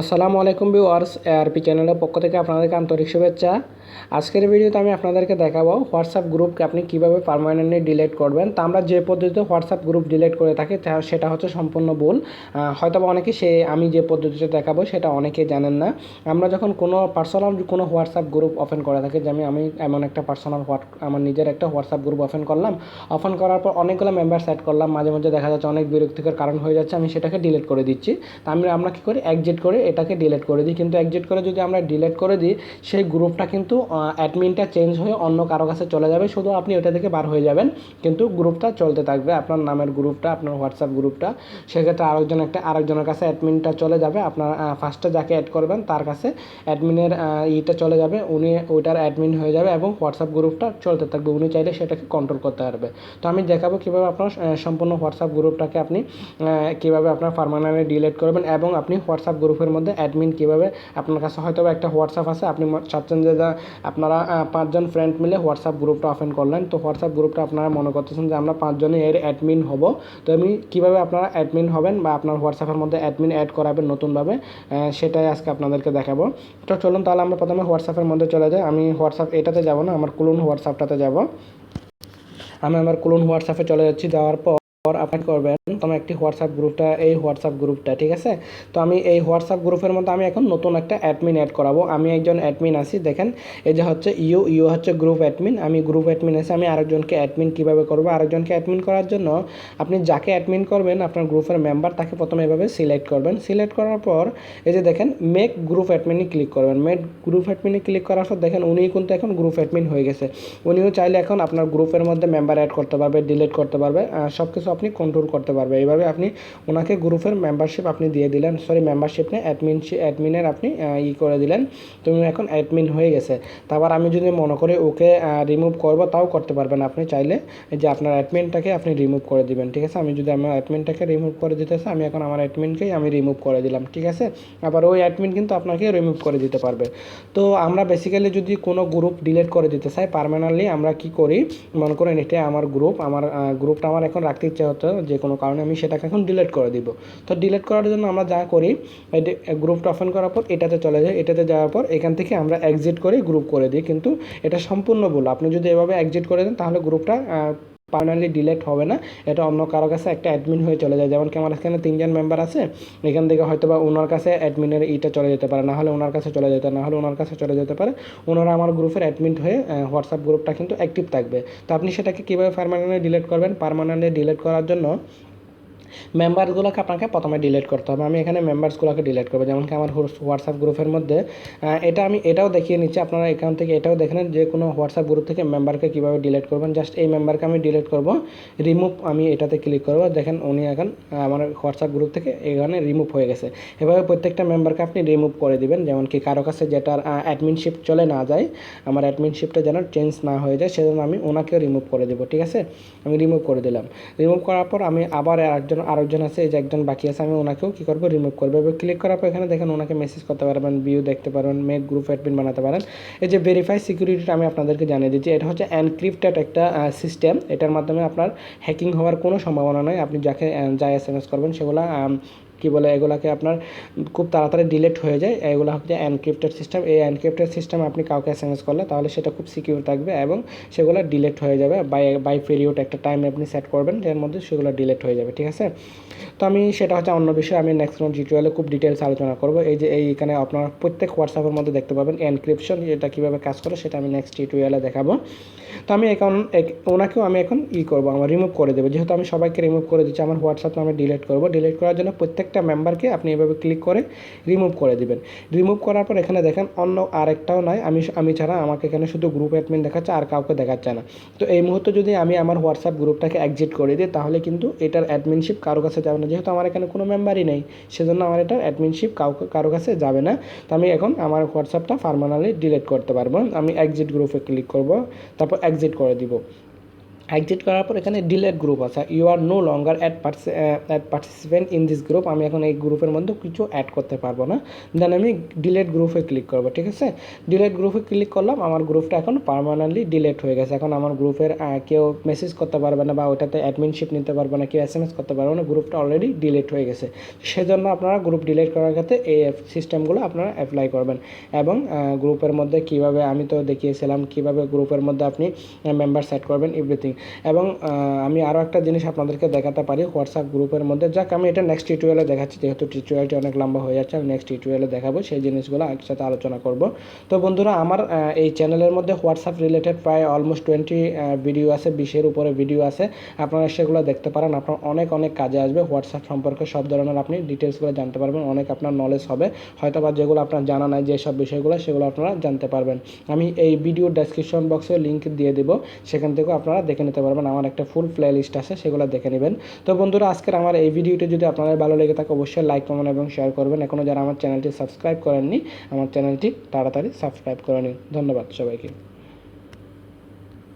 আসসালামু আলাইকুম viewers ARP চ্যানেলের পক্ষ থেকে আপনাদেরকে আন্তরিক শুভেচ্ছা। আজকের ভিডিওতে আমি আপনাদেরকে দেখাবো হোয়াটসঅ্যাপ গ্রুপকে আপনি কীভাবে পারমানেন্টলি ডিলিট করবেন। তা আমরা যে পদ্ধতিতে হোয়াটসঅ্যাপ গ্রুপ ডিলিট করে থাকি সেটা হচ্ছে সম্পূর্ণ ভুল। হয়তো অনেকে সে আমি যে পদ্ধতিতে দেখাবো, সেটা অনেকে জানেন না। আমরা যখন কোনো পার্সোনাল কোনো হোয়াটসঅ্যাপ গ্রুপ ওপেন করে থাকি, যে আমি এমন একটা পার্সোনাল আমার নিজের একটা হোয়াটসঅ্যাপ গ্রুপ ওপেন করলাম। ওপেন করার পর অনেকগুলো মেম্বার সেট করলাম। মাঝে মাঝে দেখা যাচ্ছে অনেক বিরক্তিকর কারণ হয়ে যাচ্ছে, আমি সেটাকে ডিলিট করে দিচ্ছি। তা আমি, আমরা কী করি? এক্সিট করে এটাকে ডিলিট করে দিই। কিন্তু এক্সিট করে যদি আমরা ডিলিট করে দিই, সেই গ্রুপটা কিন্তু অ্যাডমিনটা চেঞ্জ হয়ে অন্য কারও কাছে চলে যাবে। শুধু আপনি ওটা থেকে বার হয়ে যাবেন। কিন্তু গ্রুপটা চলতে থাকবে। আপনার নামের গ্রুপটা, আপনার হোয়াটসঅ্যাপ গ্রুপটা। সেক্ষেত্রে আরেকজন একটা, আরেকজনের কাছে অ্যাডমিনটা চলে যাবে। আপনার ফার্স্টে যাকে অ্যাড করবেন, তার কাছে অ্যাডমিনের ইটা চলে যাবে। উনি ওইটার অ্যাডমিন হয়ে যাবে এবং হোয়াটসঅ্যাপ গ্রুপটা চলতে থাকবে। উনি চাইলে সেটাকে কন্ট্রোল করতে পারবে। তো আমি দেখাবো কীভাবে আপনার সম্পূর্ণ হোয়াটসঅ্যাপ গ্রুপটাকে আপনি কীভাবে আপনার পারমানেন্টলি ডিলিট করবেন এবং আপনি হোয়াটসঅ্যাপ গ্রুপের মধ্যে অ্যাডমিন কীভাবে, আপনার কাছে হয়তো একটা হোয়াটসঅ্যাপ আছে, আপনি চাচ্ছেন যে আপনারা পাঁচজন ফ্রেন্ড মিলে হোয়াটসঅ্যাপ গ্রুপটা ওপেন করলেন। তো হোয়াটসঅ্যাপ গ্রুপটা আপনারা মনে করতেছেন যে আমরা পাঁচজনে এর অ্যাডমিন হব। তো আমি কীভাবে আপনারা অ্যাডমিন হবেন বা আপনার হোয়াটসঅ্যাপের মধ্যে অ্যাডমিন অ্যাড করাবেন নতুনভাবে সেটাই আজকে আপনাদেরকে দেখাবো। তো চলুন তাহলে আমরা প্রথমে হোয়াটসঅ্যাপের মধ্যে চলে যাই। আমি হোয়াটসঅ্যাপ এটাতে যাব না, আমার কুলুন হোয়াটসঅ্যাপটাতে যাব। আমি আমার কুলুন হোয়াটসঅ্যাপে চলে যাচ্ছি, যাওয়ার পর আপনি করবেন তোমার একটি হোয়াটসঅ্যাপ গ্রুপটা এই হোয়াটসঅ্যাপ গ্রুপটা ঠিক আছে? তো আমি এই হোয়াটসঅ্যাপ গ্রুপের মধ্যে আমি এখন নতুন একটা অ্যাডমিন অ্যাড করাবো। আমি একজন অ্যাডমিন আছি, দেখেন, এই যে হচ্ছে ইউ ইউ হচ্ছে গ্রুপ অ্যাডমিন আমি গ্রুপ অ্যাডমিন আছি আমি আরেকজনকে অ্যাডমিন কীভাবে করব? আরেকজনকে অ্যাডমিন করার জন্য আপনি যাকে অ্যাডমিন করবেন, আপনার গ্রুপের মেম্বার তাকে প্রথমে এভাবে সিলেক্ট করবেন। সিলেক্ট করার পর, এই যে দেখেন মেক গ্রুপ অ্যাডমিনে ক্লিক করবেন। মেক গ্রুপ অ্যাডমিনে ক্লিক করার পর দেখেন, উনিই কিন্তু এখন গ্রুপ অ্যাডমিন হয়ে গেছে। উনিও চাইলে এখন আপনার গ্রুপের মধ্যে মেম্বার অ্যাড করতে পারবে ডিলিট করতে পারবে। সব কিছু আপনি কন্ট্রোল করতে পারবে এইভাবে আপনি ওনাকে গ্রুপের মেম্বারশিপ আপনি দিয়ে দিলেন। সরি মেম্বারশিপ নিয়ে অ্যাডমিন অ্যাডমিনের আপনি ই করে দিলেন। তুমি এখন অ্যাডমিন হয়ে গেছে। তারপর আমি যদি মনে করি ওকে রিমুভ করব তাও করতে পারবেন। আপনি চাইলে যে আপনার অ্যাডমিনটাকে আপনি রিমুভ করে দিবেন ঠিক আছে? আমি যদি আমার অ্যাডমিনটাকে রিমুভ করে দিতে চাই, আমি এখন আমার অ্যাডমিনকেই আমি রিমুভ করে দিলাম ঠিক আছে? আবার ওই অ্যাডমিন কিন্তু আপনাকে রিমুভ করে দিতে পারবে। তো আমরা বেসিক্যালি যদি কোনো গ্রুপ ডিলিট করে দিতে চাই পারমানেন্টলি আমরা কি করি? মনে করেন এটা আমার গ্রুপ আমার গ্রুপটা আমার এখন রাখতে ইচ্ছে হতো, যে কোনো কারণে আমি সেটাকে এখন ডিলিট করে দিব। তো ডিলিট করার জন্য আমরা যা করি গ্রুপটা ওপেন করার পর এটাতে চলে যাই, এটাতে যাওয়ার পর এখান থেকে আমরা এক্সিট করে গ্রুপ করে দিই। কিন্তু এটা সম্পূর্ণ ভুল। আপনি যদি এভাবে এক্সিট করে দেন, তাহলে গ্রুপটা পার্মানেন্টলি ডিলেট হবে না। এটা অন্য কারও কাছে একটা অ্যাডমিন হয়ে চলে যায়। যেমন কি আমার এখানে তিনজন মেম্বার আছে, এখান থেকে হয়তো বা ওনার কাছে অ্যাডমিনের ইটা চলে যেতে পারে। নাহলে ওনার কাছে চলে যেতে না হলে ওনার কাছে চলে যেতে পারে। ওনারা আমার গ্রুপের অ্যাডমিন হয়ে হোয়াটসঅ্যাপ গ্রুপটা কিন্তু অ্যাক্টিভ থাকবে। তো আপনি সেটাকে কীভাবে পারমানেন্টলি ডিলেট করবেন? পারমানেন্টলি ডিলেট করার জন্য মেম্বারসগুলোকে আপনাকে প্রথমে ডিলিট করতে হবে। আমি এখানে মেম্বারসগুলোকে ডিলিট করব। যেমন কি আমার হোয়াটসঅ্যাপ গ্রুপের মধ্যে এটা আমি এটাও দেখিয়ে নিচ্ছি। আপনারা এখান থেকে এটাও দেখে নেন যে কোনো হোয়াটসঅ্যাপ গ্রুপ থেকে মেম্বারকে কীভাবে ডিলিট করবেন। জাস্ট এই মেম্বারকে আমি ডিলিট করব। রিমুভ আমি এটাতে ক্লিক করব। দেখেন উনি এখন আমার হোয়াটসঅ্যাপ গ্রুপ থেকে এখানে রিমুভ হয়ে গেছে। এভাবে প্রত্যেকটা মেম্বারকে আপনি রিমুভ করে দিবেন। যেমন কি কারও কাছে যেটার অ্যাডমিনশিপ চলে না যায়, আমার অ্যাডমিনশিপটা যেন চেঞ্জ না হয়ে যায়, সেজন্য আমি ওনাকেও রিমুভ করে দেবো। ঠিক আছে? আমি রিমুভ করে দিলাম। রিমুভ করার পর আমি আবার আরেকজন আরেকজন আছে, এই যে একজন বাকি আছে, আমি ওনাকেও কী করব? রিমুভ করব। এবার ক্লিক করার পর এখানে দেখেন ওনাকে মেসেজ করতে পারবেন ভিউ দেখতে পারবেন মেক গ্রুপ অ্যাডমিন বানাতে পারেন। এই যে ভেরিফাই সিকিউরিটিটা আমি আপনাদেরকে জানিয়ে দিচ্ছি, এটা হচ্ছে এনক্রিপ্টেড একটা সিস্টেম এটার মাধ্যমে আপনার হ্যাকিং হওয়ার কোনো সম্ভাবনা নয় আপনি যাকে যা এস এম এস করবেন, সেগুলো কি বলে, এগুলাকে আপনার খুব তাড়াতাড়ি ডিলেট হয়ে যায়। এগুলো হচ্ছে এনক্রিপ্টেড সিস্টেম এই এনক্রিপ্টেড সিস্টেম আপনি কাউকে এস এম এস করলে তাহলে সেটা খুব সিকিউর থাকবে এবং সেগুলো ডিলেট হয়ে যাবে। বাই বাই পিরিয়ড একটা টাইম আপনি সেট করবেন এর মধ্যে সেগুলো ডিলেট হয়ে যাবে, ঠিক আছে? তো আমি সেটা হচ্ছে অন্য বিষয়ে, আমি নেক্সট কোনো টিউটোরিয়ালে খুব ডিটেলস আলোচনা করব। এই যে, এই এখানে আপনার প্রত্যেক হোয়াটসঅ্যাপের মধ্যে দেখতে পাবেন এনক্রিপশন এটা কীভাবে কাজ করে সেটা আমি নেক্সট টিউটোরিয়ালে দেখাবো। তো আমি এখন ওনাকেও আমি এখন ই করব, আমার রিমুভ করে দেবো। যেহেতু আমি সবাইকে রিমুভ করে দিচ্ছি, আমার হোয়াটসঅ্যাপ আমি ডিলিট করব। ডিলিট করার জন্য প্রত্যেকটা মেম্বারকে আপনি এভাবে ক্লিক করে রিমুভ করে দিবেন। রিমুভ করার পর এখানে দেখেন অন্য আরেকটাও নয় আমি আমি ছাড়া আমাকে এখানে শুধু গ্রুপ অ্যাডমিন দেখাচ্ছে আর কাউকে দেখাচ্ছে না। তো এই মুহূর্তে যদি আমি আমার হোয়াটসঅ্যাপ গ্রুপটাকে এক্সিট করে দিই, তাহলে কিন্তু এটার অ্যাডমিনশিপ কারও কাছে যাবে না। যেহেতু আমার এখানে কোনো মেম্বারই নেই, সেজন্য আমার এটার অ্যাডমিনশিপ কাউকে কারও কাছে যাবে না। তো আমি এখন আমার হোয়াটসঅ্যাপটা পারমানেন্টলি ডিলিট করতে পারব। আমি এক্সিট গ্রুপে ক্লিক করব, তারপর এক্সিট করে দিব। এক্সিট করার পর এখানে ডিলেট গ্রুপ আছে। You are no longer add add participant in this group আমি এখন এই গ্রুপের মধ্যে কিছু অ্যাড করতে পারব না। দেন আমি ডিলেট গ্রুপে ক্লিক করব, ঠিক আছে? ডিলেট গ্রুপে ক্লিক করলাম, আমার গ্রুপটা এখন পারমানেন্টলি ডিলেট হয়ে গেছে। এখন আমার গ্রুপের কেউ মেসেজ করতে পারবে না বা ওটাতে অ্যাডমিনশিপ নিতে পারবে না, কেউ এস এম এস করতে পারবে না গ্রুপটা অলরেডি ডিলেট হয়ে গেছে। সেজন্য আপনারা গ্রুপ ডিলেট করার ক্ষেত্রে এই সিস্টেমগুলো আপনারা অ্যাপ্লাই করবেন। এবং গ্রুপের মধ্যে কীভাবে আমি তো দেখিয়েছিলাম, কীভাবে গ্রুপের মধ্যে আপনি মেম্বার সেট করবেন এভরিথিং এবং আমি আরও একটা জিনিস আপনাদেরকে দেখাতে পারি হোয়াটসঅ্যাপ গ্রুপের মধ্যে। যাক, আমি এটা নেক্সট টিউটোরিয়ালে দেখাচ্ছি, যেহেতু টিউটোরিয়ালটি অনেক লম্বা হয়ে যাচ্ছে, আমি নেক্সট টিউটোরিয়ালে দেখাবো সেই জিনিসগুলো একসাথে আলোচনা করব। তো বন্ধুরা, আমার এই চ্যানেলের মধ্যে হোয়াটসঅ্যাপ রিলেটেড প্রায় অলমোস্ট টোয়েন্টি ভিডিও আছে, বিশের উপরে ভিডিও আছে। আপনারা সেগুলো দেখতে পারেন, আপনার অনেক অনেক কাজে আসবে। হোয়াটসঅ্যাপ সম্পর্কে সব ধরনের আপনি ডিটেলসগুলো জানতে পারবেন, অনেক আপনার নলেজ হবে। হয়তো বা যেগুলো আপনার জানা নাই যেসব বিষয়গুলো, সেগুলো আপনারা জানতে পারবেন। আমি এই ভিডিও ডেসক্রিপশন বক্সে লিঙ্ক দিয়ে দেবো, সেখান থেকেও আপনারা দেখে নিতে পারবেন। আমার একটা ফুল প্লে লিস্ট আছে, সেগুলো দেখে নেবেন। তো বন্ধুরা, আজকের আমার এই ভিডিওটি যদি আপনাদের ভালো লেগে থাকে, অবশ্যই লাইক কমেন্ট এবং শেয়ার করবেন। এখনও যারা আমার চ্যানেলটি সাবস্ক্রাইব করেননি, আমার চ্যানেলটি তাড়াতাড়ি সাবস্ক্রাইব করে নিন। ধন্যবাদ সবাইকে।